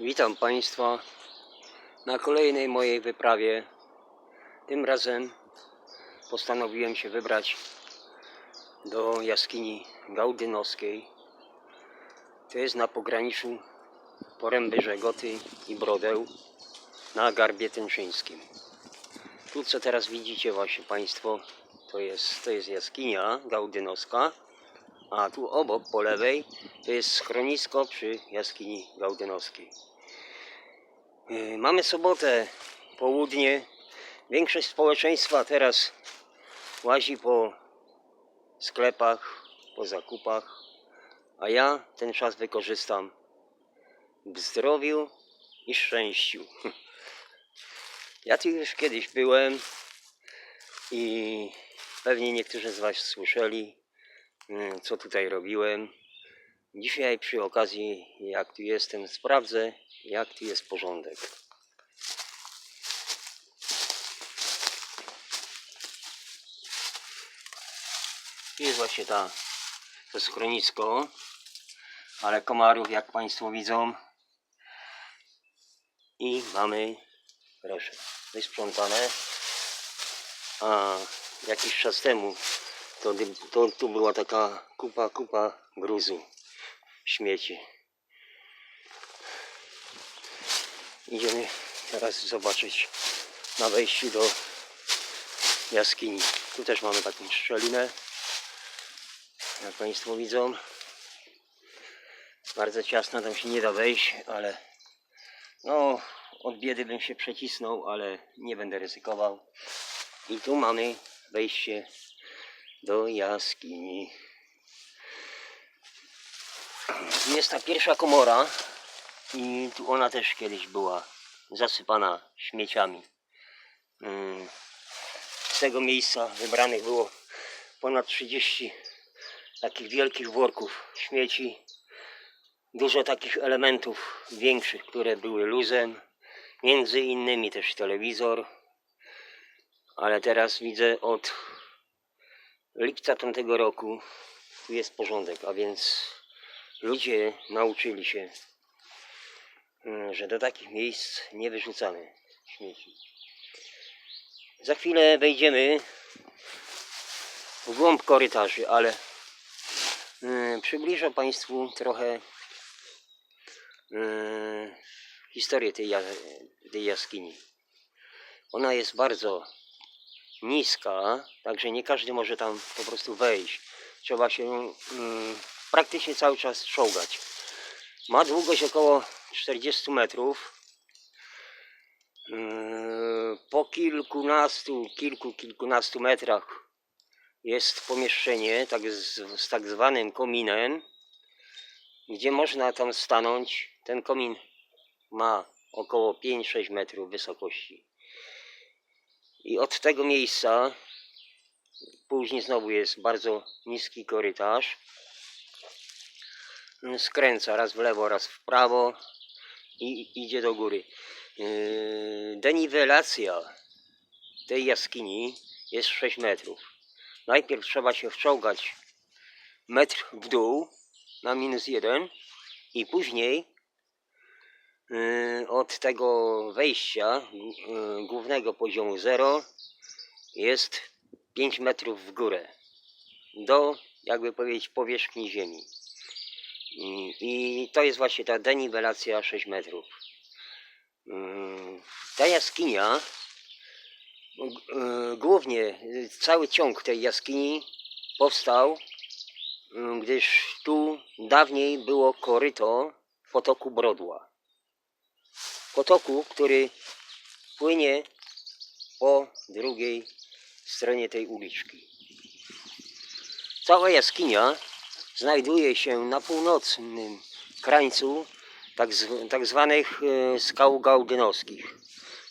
Witam Państwa na kolejnej mojej wyprawie. Tym razem postanowiłem się wybrać do jaskini Gaudynowskiej. To jest na pograniczu Poręby Żegoty i Brodeł na Garbie Tęczyńskim. Tu co teraz widzicie właśnie Państwo to jest, to jest jaskinia Gaudynowska, a tu obok po lewej to jest schronisko przy jaskini Gaudynowskiej. Yy, Mamy sobotę, południe. Większość społeczeństwa teraz łazi po sklepach, po zakupach, a ja ten czas wykorzystam w zdrowiu i szczęściu. Ja tu już kiedyś byłem i pewnie niektórzy z Was słyszeli, co tutaj robiłem. Dzisiaj przy okazji, jak tu jestem, sprawdzę, jak tu jest porządek. Tu jest właśnie ta, to schronisko, ale komarów, jak Państwo widzą. I mamy, proszę, wysprzątane. A jakiś czas temu to, to tu była taka kupa, kupa gruzu, śmieci. Idziemy teraz zobaczyć na wejściu do jaskini. Tu też mamy taką szczelinę. Jak Państwo widzą. Bardzo ciasno, tam się nie da wejść, ale no od biedy bym się przecisnął, ale nie będę ryzykował. I tu mamy wejście do jaskini. Jest ta pierwsza komora i tu ona też kiedyś była zasypana śmieciami. Mm. Z tego miejsca wybranych było ponad 30 takich wielkich worków śmieci. Dużo takich elementów większych, które były luzem. Między innymi też telewizor. Ale teraz widzę od lipca tamtego roku tu jest porządek, a więc ludzie nauczyli się, mm, że do takich miejsc nie wyrzucamy śmieci. Za chwilę wejdziemy w głąb korytarzy, ale mm, przybliżę Państwu trochę mm, historię tej, tej jaskini. Ona jest bardzo niska, także nie każdy może tam po prostu wejść. Trzeba się mm, praktycznie cały czas czołgać. Ma długość około 40 metrów. Yy, Po kilkunastu, kilku, kilkunastu metrach jest pomieszczenie tak z, z tak zwanym kominem, gdzie można tam stanąć. Ten komin ma około 5-6 metrów wysokości. I od tego miejsca później znowu jest bardzo niski korytarz. Skręca raz w lewo, raz w prawo i idzie do góry. Yy, Deniwelacja tej jaskini jest 6 metrów. Najpierw trzeba się wczołgać metr w dół na minus jeden i później od tego wejścia yy, głównego poziomu 0 jest 5 metrów w górę do jakby powiedzieć powierzchni ziemi. I, i to jest właśnie ta deniwelacja 6 metrów. Ta jaskinia, y, głównie y, cały ciąg tej jaskini powstał, y, gdyż tu dawniej było koryto potoku Brodła. Potoku, który płynie po drugiej stronie tej uliczki. Cała jaskinia znajduje się na północnym krańcu tak, zw- tak zwanych e, skał gaudynowskich.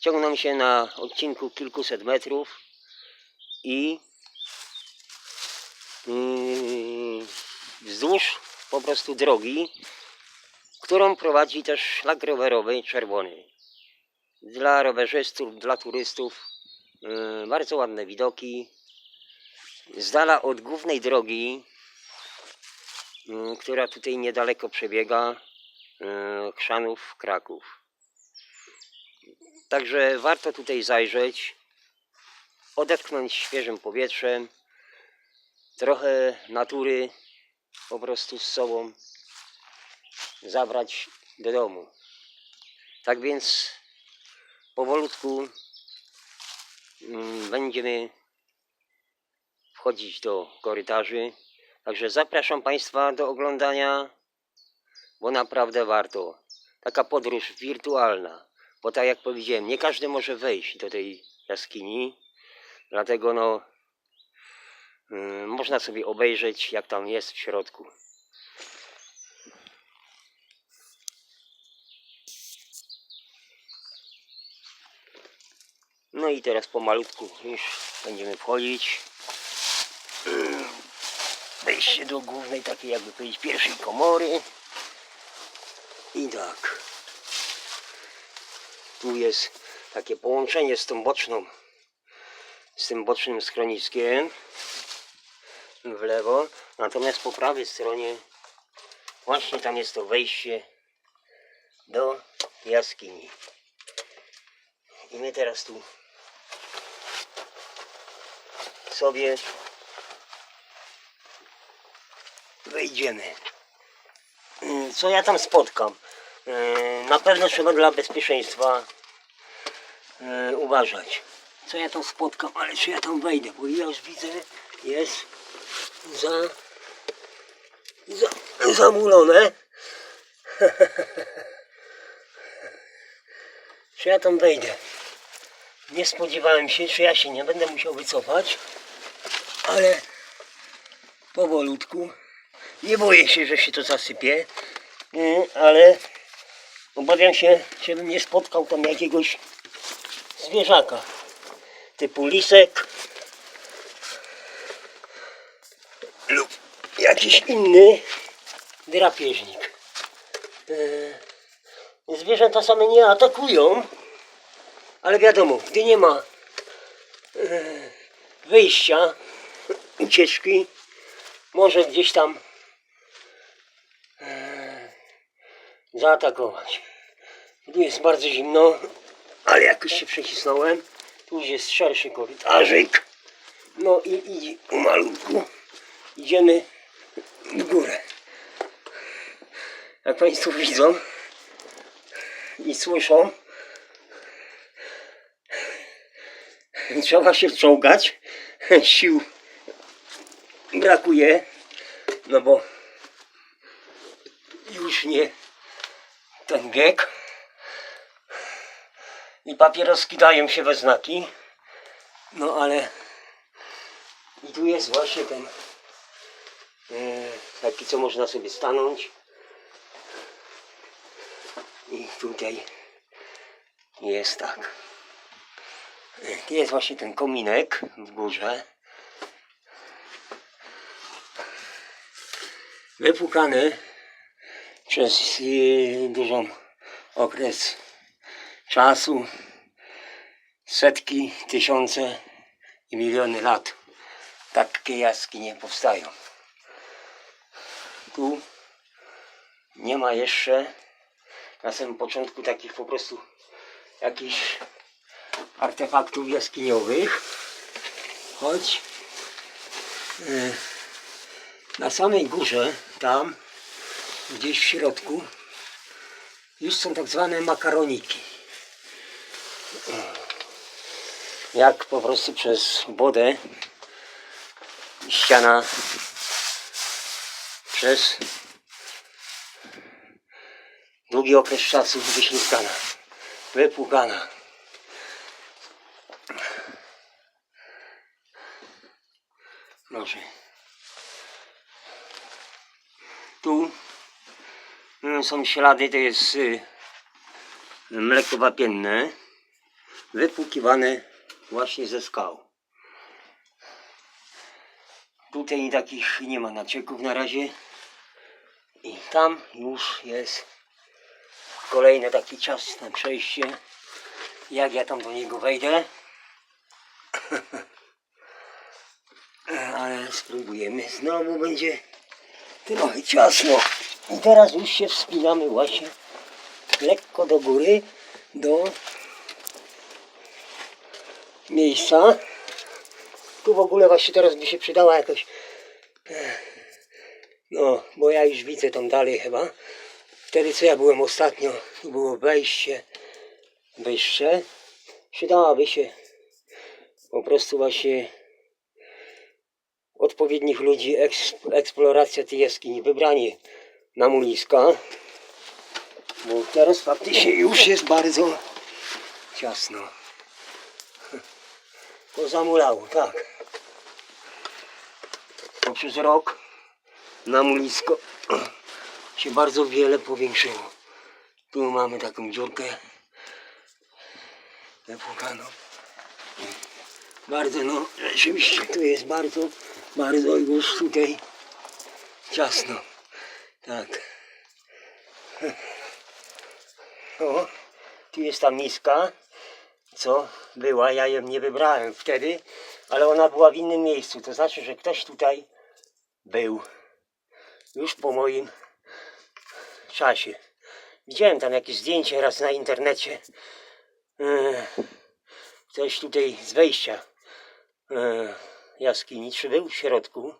Ciągną się na odcinku kilkuset metrów i yy, wzdłuż po prostu drogi, którą prowadzi też szlak rowerowy czerwony. Dla rowerzystów, dla turystów yy, bardzo ładne widoki. Z dala od głównej drogi, yy, która tutaj niedaleko przebiega, e, Chrzanów, Kraków. Także warto tutaj zajrzeć, odetchnąć świeżym powietrzem, trochę natury po prostu z sobą zabrać do domu. Tak więc powolutku mm, będziemy wchodzić do korytarzy. Także zapraszam Państwa do oglądania, bo naprawdę warto. Taka podróż wirtualna, bo tak jak powiedziałem, nie każdy może wejść do tej jaskini, dlatego no mm, można sobie obejrzeć jak tam jest w środku. No i teraz pomalutku już będziemy wchodzić. Wejście do głównej takiej jakby powiedzieć pierwszej komory. I tak. Tu jest takie połączenie z tą boczną, z tym bocznym schroniskiem w lewo. Natomiast po prawej stronie właśnie tam jest to wejście do jaskini. I my teraz tu sobie wejdziemy. Mm, Co ja tam spotkam? Yy, Na pewno trzeba dla bezpieczeństwa yy, uważać. Co ja tam spotkam, ale czy ja tam wejdę, bo ja już widzę, jest za, za zamulone. czy ja tam wejdę? Nie spodziewałem się, czy ja się nie będę musiał wycofać, ale powolutku. Nie boję się, że się to zasypie, yy, ale obawiam się, żebym nie spotkał tam jakiegoś zwierzaka typu lisek lub jakiś inny drapieżnik. Yy, Zwierzęta same nie atakują, ale wiadomo, gdy nie ma yy, wyjścia, ucieczki, może gdzieś tam e, zaatakować. Tu jest bardzo zimno, ale jakoś się przecisnąłem. Tu już jest szerszy korytarzyk. No i, i umalutku idziemy w górę. Jak Państwo widzą i słyszą, trzeba się wciągać. Sił brakuje, no bo już nie ten wiek i papieroski dają się we znaki, no ale i tu jest właśnie ten e, taki, co można sobie stanąć i tutaj jest tak. E, Jest właśnie ten kominek w górze. Wypłukany przez yy, dużą okres czasu, setki, tysiące i miliony lat. Takie jaskinie powstają. Tu nie ma jeszcze na samym początku takich po prostu jakichś artefaktów jaskiniowych, choć yy, na samej górze, tam gdzieś w środku, już są tak zwane makaroniki. Jak po prostu przez wodę ściana przez długi okres czasu wyślizgana, wypłukana. Proszę. Tu mm, są ślady, to jest y, mleko wapienne, wypłukiwane właśnie ze skał. Tutaj takich nie ma nacieków na razie. I tam już jest kolejne takie ciasne przejście. Jak ja tam do niego wejdę. Ale spróbujemy. Znowu będzie trochę ciasno. I teraz już się wspinamy właśnie lekko do góry, do miejsca. Tu w ogóle właśnie teraz by się przydała jakaś no, bo ja już widzę tam dalej chyba. Wtedy co ja byłem ostatnio, tu było wejście wyższe. Przydałaby się po prostu właśnie odpowiednich ludzi, eks, eksploracja tej jaskini, wybranie na muliska. Bo teraz faktycznie już jest bardzo ciasno. To zamulało, tak. Poprzez rok na mulisko się bardzo wiele powiększyło. Tu mamy taką dziurkę zapłukaną. Bardzo no, rzeczywiście tu jest bardzo, bardzo już tutaj ciasno. Tak. O, tu jest ta miska, co była, ja ją nie wybrałem wtedy, ale ona była w innym miejscu, to znaczy, że ktoś tutaj był już po moim czasie. Widziałem tam jakieś zdjęcie raz na internecie. E, Ktoś tutaj z wejścia e, jaskini, czy był w środku,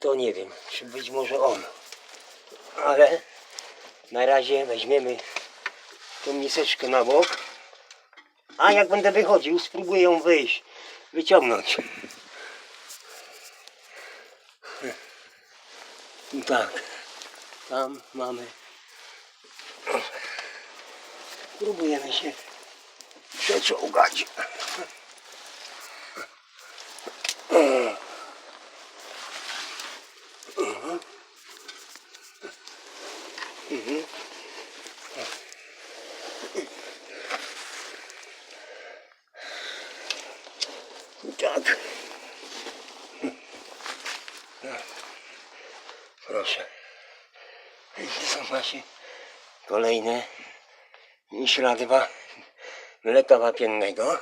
to nie wiem, czy być może on. Ale na razie weźmiemy tą miseczkę na bok. A jak będę wychodził, spróbuję ją wyjść, wyciągnąć. I tak, tam mamy. Próbujemy się przeczołgać. I tak. Proszę. I Są właśnie kolejne ślady wa- mleka wapiennego.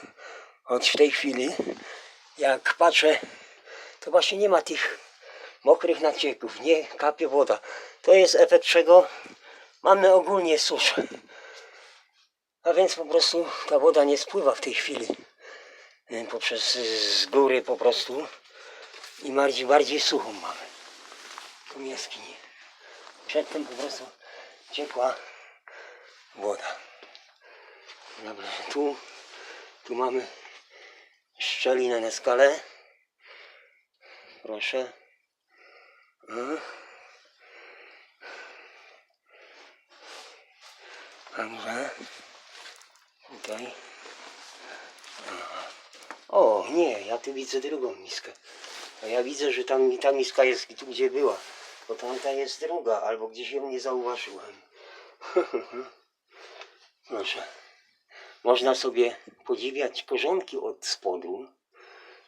Choć w tej chwili, jak patrzę, to właśnie nie ma tych mokrych nacieków, nie kapie woda. To jest efekt czego mamy ogólnie suszę. A więc po prostu ta woda nie spływa w tej chwili y, poprzez z góry po prostu i bardziej, bardziej suchą mamy tą jaskinię. Przedtem po prostu ciekła woda. Dobrze, tu, tu mamy szczelinę na skalę. Proszę. Dobrze. Tutaj. O, nie, ja tu widzę drugą miskę. A ja widzę, że tam ta miska jest tu, gdzie była. Bo tamta jest druga, albo gdzieś ją nie zauważyłem. Proszę. Można sobie podziwiać korzonki od spodu,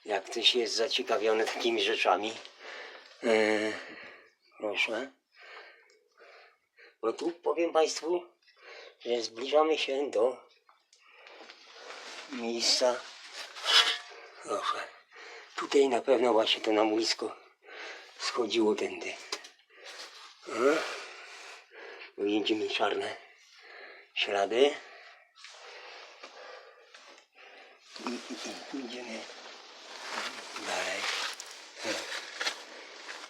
jak ktoś jest zaciekawiony takimi rzeczami. Yy, proszę. No tu powiem Państwu, że zbliżamy się do miejsca. Proszę. Tutaj na pewno właśnie to namulisko schodziło tędy. A? Widzimy czarne ślady. I, i, i idziemy dalej.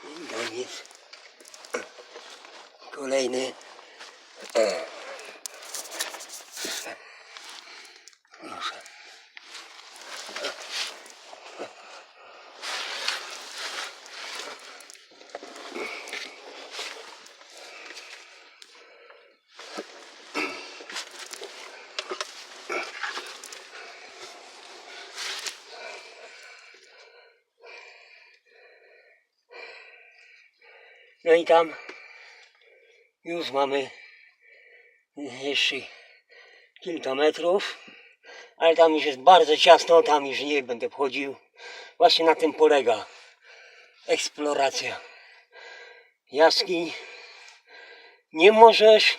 I Koniec. Kolejny. No i tam już mamy jeszcze kilka metrów, ale tam już jest bardzo ciasno, tam już nie będę wchodził. Właśnie na tym polega eksploracja jaskiń. Nie możesz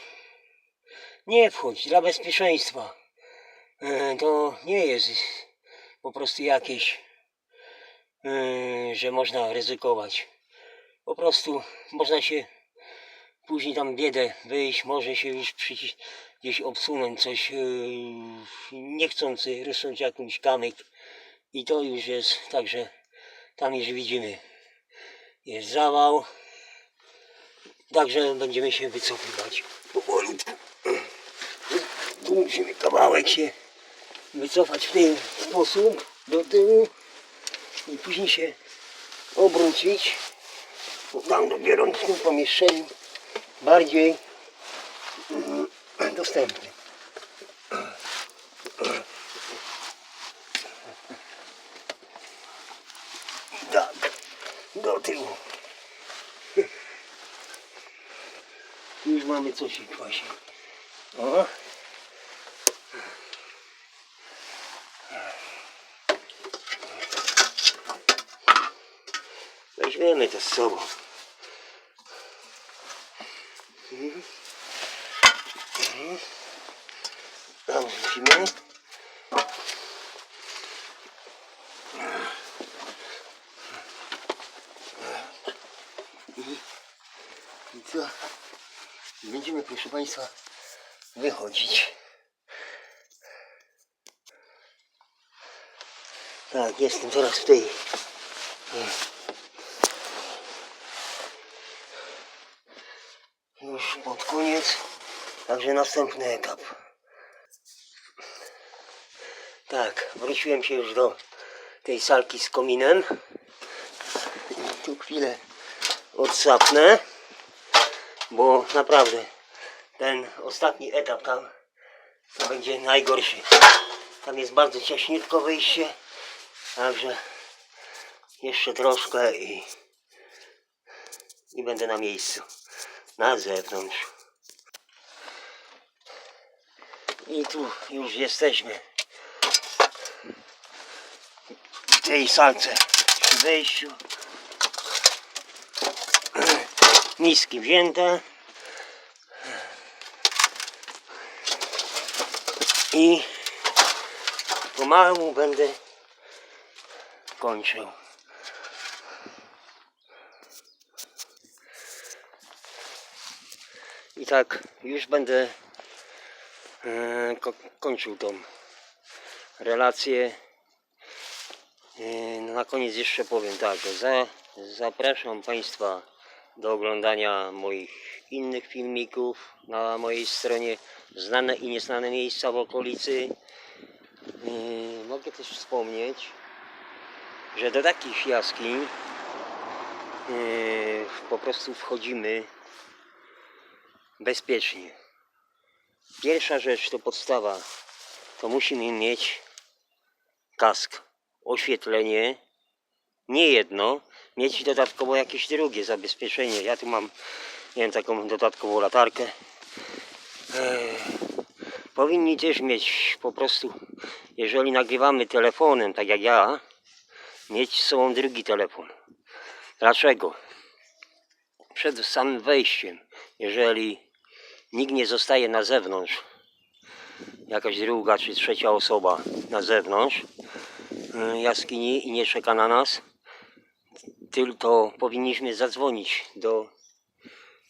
nie wchodzić dla bezpieczeństwa. E, To nie jest po prostu jakieś, e, że można ryzykować. Po prostu można się później tam biedę wyjść, może się już przyci- gdzieś obsunąć coś yy, niechcący rysunąć jakąś kamyk i to już jest, także tam już widzimy jest zawał, także będziemy się wycofywać powolutku. Tu musimy kawałek się wycofać w ten sposób do tyłu i później się obrócić. Bo Tam dopiero w tym pomieszczeniu bardziej mm, dostępny. Tak, do tyłu. Już mamy coś właśnie. O. Weźmiemy to z sobą. Mhm. Mhm. Tam wrzucimy. I, I co? Będziemy, proszę Państwa, wychodzić. Tak, jestem teraz w tej już pod koniec, także następny etap. Tak, wróciłem się już do tej salki z kominem. I tu chwilę odsapnę, bo naprawdę ten ostatni etap tam to będzie najgorszy. Tam jest bardzo ciaśniutko wyjście, także jeszcze troszkę i, i będę na miejscu, na zewnątrz. I tu już jesteśmy w tej salce przy wejściu. Miski wzięte. I pomału będę kończył. I tak już będę ko kończył tą relację. E, na koniec jeszcze powiem tak, za, zapraszam Państwa do oglądania moich innych filmików na mojej stronie znane i nieznane miejsca w okolicy. Yy, mogę też wspomnieć, że do takich jaskiń po prostu wchodzimy bezpiecznie. Pierwsza rzecz to podstawa, to musimy mieć kask, oświetlenie, nie jedno, mieć dodatkowo jakieś drugie zabezpieczenie. Ja tu mam, nie wiem, taką dodatkową latarkę. Eee, powinni też mieć po prostu, jeżeli nagrywamy telefonem, tak jak ja, mieć z sobą drugi telefon. Dlaczego? Przed samym wejściem, jeżeli nikt nie zostaje na zewnątrz, jakaś druga czy trzecia osoba na zewnątrz y, jaskini i nie czeka na nas, tylko powinniśmy zadzwonić do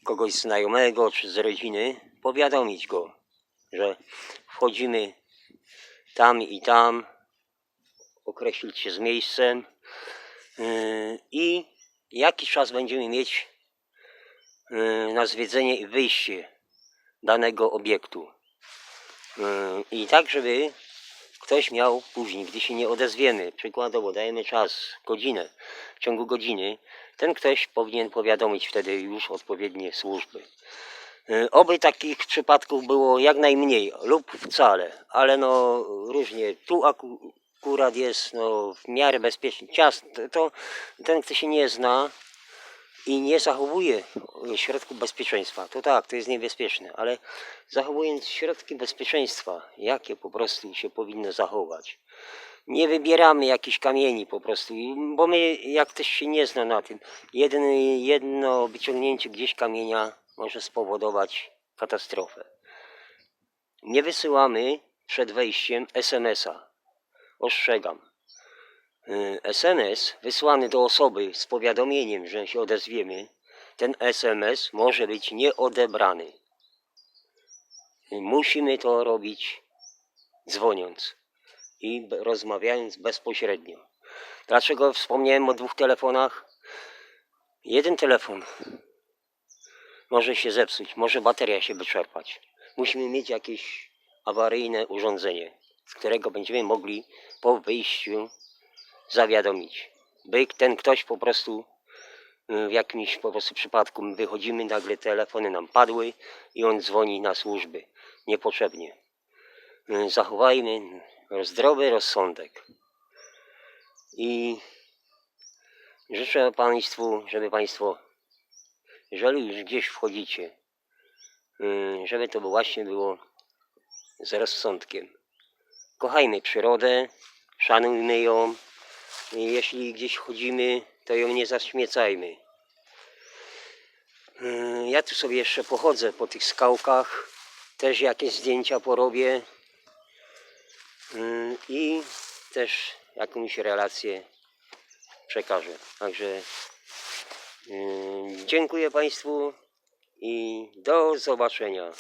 kogoś znajomego czy z rodziny, powiadomić go, że wchodzimy tam i tam, określić się z miejscem yy, i jakiś czas będziemy mieć yy, na zwiedzenie i wyjście danego obiektu. Yy, I tak, żeby ktoś miał później, gdy się nie odezwiemy, przykładowo dajemy czas, godzinę, w ciągu godziny, ten ktoś powinien powiadomić wtedy już odpowiednie służby. Y, Oby takich przypadków było jak najmniej lub wcale, ale no różnie. Tu aku- akurat jest no, w miarę bezpiecznie. Ciast, to ten, kto się nie zna i nie zachowuje środków bezpieczeństwa, to tak, to jest niebezpieczne, ale zachowując środki bezpieczeństwa, jakie po prostu się powinno zachować, nie wybieramy jakichś kamieni po prostu, bo my, jak ktoś się nie zna na tym, jedno, jedno wyciągnięcie gdzieś kamienia może spowodować katastrofę. Nie wysyłamy przed wejściem SMS-a. Ostrzegam. Y, SMS wysłany do osoby z powiadomieniem, że się odezwiemy, ten SMS może być nieodebrany. Musimy to robić dzwoniąc i rozmawiając bezpośrednio. Dlaczego wspomniałem o dwóch telefonach? Jeden telefon może się zepsuć, może bateria się wyczerpać. Musimy mieć jakieś awaryjne urządzenie, z którego będziemy mogli po wyjściu zawiadomić. By ten ktoś po prostu y, w jakimś po prostu przypadku my wychodzimy, nagle telefony nam padły i on dzwoni na służby niepotrzebnie. Y, Zachowajmy zdrowy rozsądek. I życzę Państwu, żeby Państwo, jeżeli już gdzieś wchodzicie, y, żeby to właśnie było z rozsądkiem. Kochajmy przyrodę, szanujmy ją. Jeśli gdzieś chodzimy, to ją nie zaśmiecajmy. Y, Ja tu sobie jeszcze pochodzę po tych skałkach, też jakieś zdjęcia porobię y, i też jakąś relację przekażę. Także y, dziękuję Państwu i do zobaczenia.